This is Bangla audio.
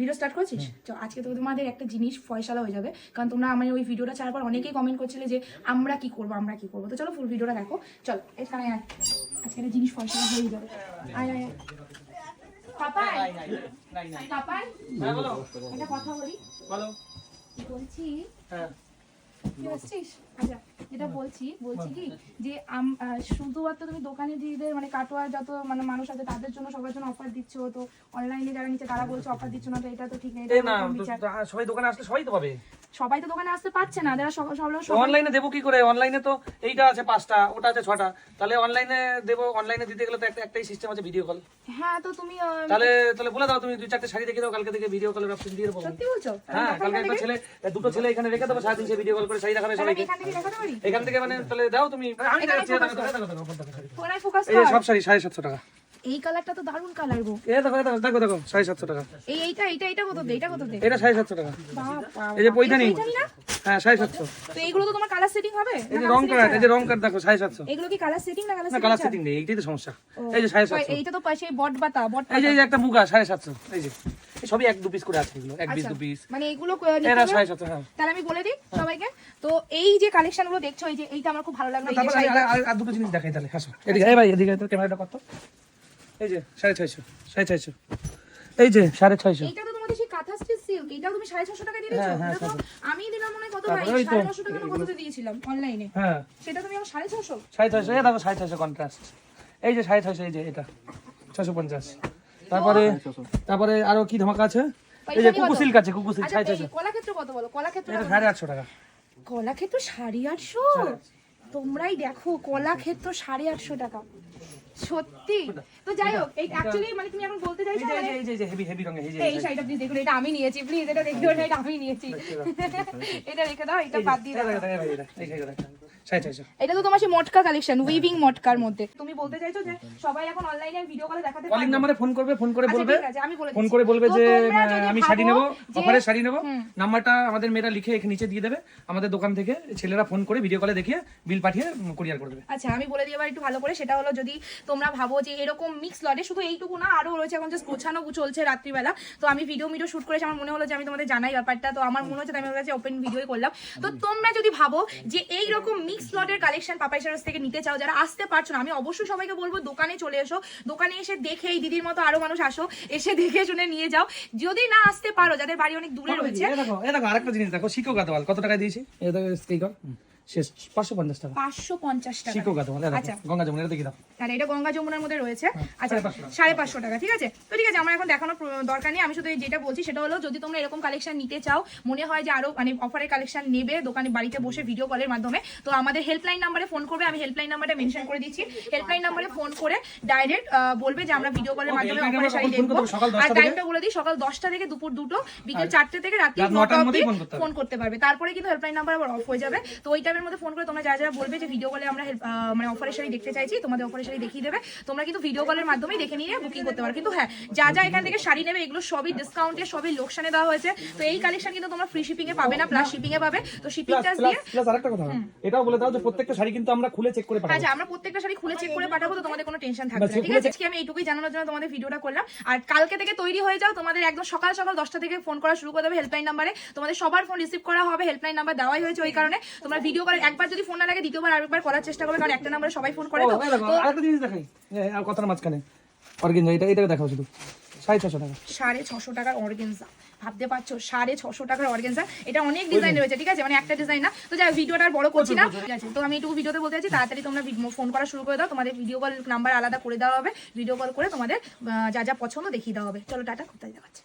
ভিডিও স্টার্ট করছিস? তো আজকে তো তোমাদের একটা জিনিস ফয়সালা হয়ে যাবে। কারণ তোমরা আমার ওই ভিডিওটা ছাড়ার পর অনেকেই কমেন্ট করছিলে যে আমরা কি করব আমরা কি করব? তো চলো ফুল ভিডিওটা দেখো। চলো এখানে আয়। আজকে একটা জিনিস ফয়সালা হয়ে যাবে। আয় আয়। পাপাই! পাপাই হ্যাঁ কথা বলি। বলো। কি বলছি? হ্যাঁ। আচ্ছা যেটা বলছি বলছি কি? যে শুধুমাত্র তুমি দোকানে দিদিদের মানে কাটোয়ার যত মানে মানুষ আছে তাদের জন্য সবার জন্য অফার দিচ্ছ তো অনলাইনে যারা নিচ্ছে তারা বলছে অফার দিচ্ছ না তো এটা তো ঠিক নেই হ্যাঁ, সবাই দোকানে আসলে সবাই তো পাবে। সবাই তো দোকানে আসতে পারছে না যারা সব- সব অনলাইনে দেবো কি করে? অনলাইনে তো এইটা আছে পাঁচটা ওটা আছে ছটা। তাহলে অনলাইনে দেবো অনলাইনে দিতে গেলে তো একটা একটাই সিস্টেম আছে ভিডিও কল হ্যাঁ তো তুমি তাহলে তাহলে বলে দাও তুমি দুই চারটে শাড়ি দেখে দাও কালকে থেকে ভিডিও কলের অপশন দিয়ে দেবো। সত্যি বলছো? হ্যাঁ কালকে একটা ছেলে দুটো ছেলে এখানে রেখে দেবো সারাদিন সে ভিডিও কল করে শাড়ি দেখাবে তাহলে সবাইকে। এখান থেকে দেখাতে পারি? এখান থেকে মানে তাহলে দাও তুমি। আমি দেখাচ্ছি, focus দেখো, দেখো, দেখো, দেখো, দেখো, শাড়ি। ফোকাস এই সব শাড়ি সাড়ে সাতশো টাকা। এই কালারটা তো দারুণ কালার গো। দেখো দেখো দেখো দেখো সাড়ে সাতশো টাকা। এই এইটা এইটা এটা কত দে এটা কত দে? এটা সাড়ে সাতশো টাকা। বাবা এই যে হ্যাঁ সাড়ে সাতশো। তো এইগুলো তো তোমার কালার সেটিং হবে? এই যে রং এই যে রং দেখো সাড়ে সাতশো। এগুলো কি কালার সেটিং না কালার না কালার সেটিং নেই এইটাই তো সমস্যা। এই যে সাড়ে সাতশো। এইটা তো পাশে বট বাতা বট এই যে একটা মুগা সাড়ে সাতশো। এই যে সবই এক দু পিস করে আছে এগুলো এক পিস দু পিস মানে এগুলো এরা হবে? সাড়ে সাতশো হ্যাঁ। তাহলে আমি বলে দিই সবাইকে। তো এই যে কালেকশনগুলো দেখছ এই যে এইটা আমার খুব ভালো লাগল আর- দুটো জিনিস দেখাই তাহলে হাসো। এদিকে এই ভাই এদিকে তো ক্যামেরাটা কত এই যে সাড়ে ছয়শো সাড়ে ছয়শো। এই যে সাড়ে ছয়শো। এইটা তো তোমাদের সেই কাঁথা স্টিচ সিল্ক এটাও তুমি সাড়ে ছশো টাকা দিয়ে দিয়েছ? হ্যাঁ, হ্যাঁ, এটা আমি দিলাম মনে কত ভাই? সাড়ে নশো টাকা না কততে দিয়েছিলাম অনলাইনে হ্যাঁ। সেটা তুমি আমার সাড়ে ছশো সাড়ে ছয়শো এই দেখো সাড়ে ছয়শো কন্ট্রাস্ট এই যে সাড়ে ছয়শো এই যে এটা ছশো পঞ্চাশ। তারপরে তারপরে আরও কি ধামাকা আছে? এই যে কুকু সিল্ক আছে কুকু সিল্ক আচ্ছা সাড়ে ছয়শো। কলাক্ষেত্র কত বলো কলাক্ষেত্র এটা সাড়ে আটশো টাকা। কলাক্ষেত্র সাড়ে আটশো? তোমরাই দেখো কলাক্ষেত্র সাড়ে আটশো টাকা। সত্যি? তো যাই হোক এই অ্যাকচুয়ালি মানে তুমি এখন বলতে চাইছো এই মানে- যে- এই যে হেভি হেভি রঙের এই যে এই শাড়িটা প্লিজ দেখুন এটা আমি নিয়েছি প্লিজ এটা দেখুন এটা আমি নিয়েছি। এটা রেখে দাও এটা বাদ দিয়ে দাও। এই দেখো, এই দেখো, এই দেখো, এই দেখো, সাড়ে ছয়শো এটা তো তোমার সেই মটকা কালেকশন উইভিং মটকার মধ্যে। তুমি বলতে চাইছো যে সবাই এখন অনলাইনে ভিডিও কলে দেখাতে কলিং পারবে? ফোন করবে ফোন করে আচ্ছা, বলবে। ঠিক আছে, আমি বলে ফোন করে বলবে যে তোমরা আমি শাড়ি ভাবো নেব যে- শাড়ি নেব। নাম্বারটা আমাদের মেয়েরা লিখে এখানে নিচে দিয়ে দেবে। আমাদের দোকান থেকে ছেলেরা ফোন করে ভিডিও কলে দেখিয়ে বিল পাঠিয়ে কুরিয়ার করে দেবে। আচ্ছা আমি বলে দিই এবার একটু ভালো করে। সেটা হলো যদি তোমরা ভাবো যে এরকম মিক্স লটে শুধু এইটুকু না আরও রয়েছে এখন জাস্ট গোছানো চলছে রাত্রিবেলা। তো আমি ভিডিও ভিডিও শুট করেছি আমার মনে হলো যে আমি তোমাদের জানাই ব্যাপারটা। তো আমার মনে হচ্ছে আমি ওর কাছে ওপেন ভিডিওই করলাম। তো তোমরা যদি ভাবো যে এই রকম মিক্স লটের কালেকশন পাপাই সারস থেকে নিতে চাও যারা আসতে পারছ না আমি অবশ্যই সবাইকে বলব দোকানে চলে এসো। দোকানে এসে দেখে এই দিদির মতো আরও মানুষ আসো এসে দেখে শুনে নিয়ে যাও। যদি না আসতে পারো যাদের বাড়ি অনেক দূরে রয়েছে এই দেখো দেখো আরেকটা জিনিস দেখো শিক্ষক গাদওয়াল কত টাকা দিয়েছি? শেষ টাকা। টাকা। শিকো আচ্ছা। গঙ্গা যমুনা এটা দেখি দাও। আর এটা গঙ্গা যমুনার মধ্যে রয়েছে। আচ্ছা টাকা। ঠিক আছে? তো ঠিক আছে আমার এখন দেখানোর দরকার নেই। আমি শুধু যেটা বলছি সেটা হলো যদি তোমরা এরকম কালেকশন নিতে চাও মনে হয় যে আরও মানে অফারের কালেকশন নেবে দোকানে বাড়িতে বসে ভিডিও কলের মাধ্যমে তো আমাদের হেল্পলাইন নাম্বারে ফোন করবে। আমি হেল্পলাইন নাম্বারটা মেনশন করে দিচ্ছি। হেল্পলাইন নাম্বারে ফোন করে ডাইরেক্ট বলবে যে আমরা ভিডিও কলের মাধ্যমে অফারের শাড়ি দেখব। আর 10টা? টাইমটা বলে দিই সকাল দশটা থেকে দুপুর দুটো বিকেল চারটে থেকে রাত্রি অবধি। ফোন করতে পারবে। তারপরে কিন্তু হেল্পলাইন নাম্বার আবার অফ হয়ে যাবে। তো ওই টাইমের মধ্যে ফোন করে তোমরা যা যা বলবে যে ভিডিও কলে আমরা মানে অফারের শাড়ি দেখতে চাইছি তোমাদের অফারের শাড়ি দেখিয়ে দেবে। তোমরা কিন্তু ভিডিও কলের মাধ্যমেই দেখে নিয়ে বুকিং করতে পারো। কিন্তু হ্যাঁ যা যা এখান থেকে শাড়ি নেবে এগুলো সবই ডিসকাউন্টে সবই লোকসানে দেওয়া হয়েছে। তো এই কালেকশন কিন্তু তোমরা ফ্রি শিপিং এ পাবে না প্লাস শিপিং এ পাবে। তো শিপিং চার্জ দিয়ে প্লাস আরেকটা কথা এটাও বলে দাও যে প্রত্যেকটা শাড়ি কিন্তু আমরা খুলে চেক করে পাঠাবো। আচ্ছা আমরা প্রত্যেকটা শাড়ি খুলে চেক করে পাঠাবো তো তোমাদের কোনো টেনশন থাকবে না ঠিক আছে? আজকে আমি এইটুকুই জানানোর জন্য তোমাদের ভিডিওটা করলাম। আর কালকে থেকে তৈরি হয়ে যাও তোমাদের একদম সকাল সকাল দশটা থেকে ফোন করা শুরু করে দেবে হেল্পলাইন নাম্বারে তোমাদের সবার ফোন রিসিভ করা হবে হেল্পলাইন নাম্বার দেওয়াই হয়েছে ওই কারণে। তোমরা ভিডিও কলে একবার যদি ফোন না লাগে দ্বিতীয়বার আরেকবার করার চেষ্টা করবে কারণ একটা নাম্বারে সবাই ফোন করে তো। আরেকটা জিনিস দেখাই। আর কথার মাঝখানে। অর্গেঞ্জা এটা এটা দেখাও শুধু। সাড়ে ছশো টাকা। সাড়ে ছশো টাকার অর্গেনজা। ভাবতে পারছ সাড়ে ছশো টাকার অর্গেনজা? এটা অনেক ডিজাইন রয়েছে ঠিক আছে? মানে একটা ডিজাইন না। তো যাই ভিডিওটা আর বড় করছি না। ঠিক আছে তো আমি একটু ভিডিওতে বলতে চাচ্ছি তাড়াতাড়ি তোমরা ফোন করা শুরু করে দাও। তোমাদের ভিডিও কল নাম্বার আলাদা করে দেওয়া হবে। ভিডিও কল করে তোমাদের যা যা পছন্দ দেখিয়ে দেওয়া হবে। চলো টাটা কোথায় দেখাচ্ছে।